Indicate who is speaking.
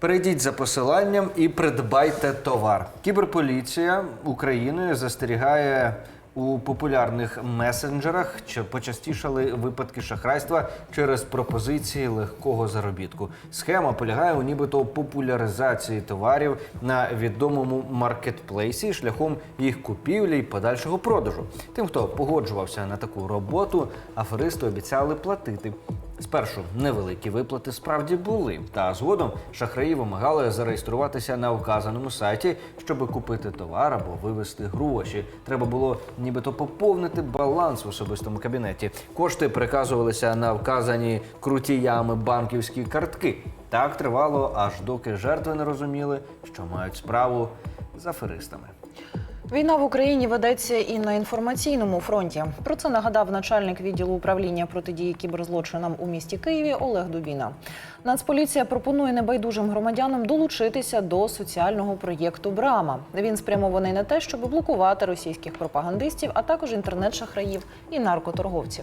Speaker 1: Перейдіть за посиланням і придбайте товар. Кіберполіція України застерігає у популярних месенджерах, почастішали випадки шахрайства через пропозиції легкого заробітку. Схема полягає у нібито популяризації товарів на відомому маркетплейсі шляхом їх купівлі і подальшого продажу. Тим, хто погоджувався на таку роботу, аферисти обіцяли платити. Спершу невеликі виплати справді були, та згодом шахраї вимагали зареєструватися на вказаному сайті, щоб купити товар або вивести гроші. Треба було нібито поповнити баланс в особистому кабінеті. Кошти переказувалися на вказані крутіями банківські картки. Так тривало, аж доки жертви не розуміли, що мають справу з аферистами.
Speaker 2: Війна в Україні ведеться і на інформаційному фронті. Про це нагадав начальник відділу управління протидії кіберзлочинам у місті Києві Олег Дубіна. Нацполіція пропонує небайдужим громадянам долучитися до соціального проєкту Брама. Він спрямований на те, щоб блокувати російських пропагандистів, а також інтернет-шахраїв і наркоторговців.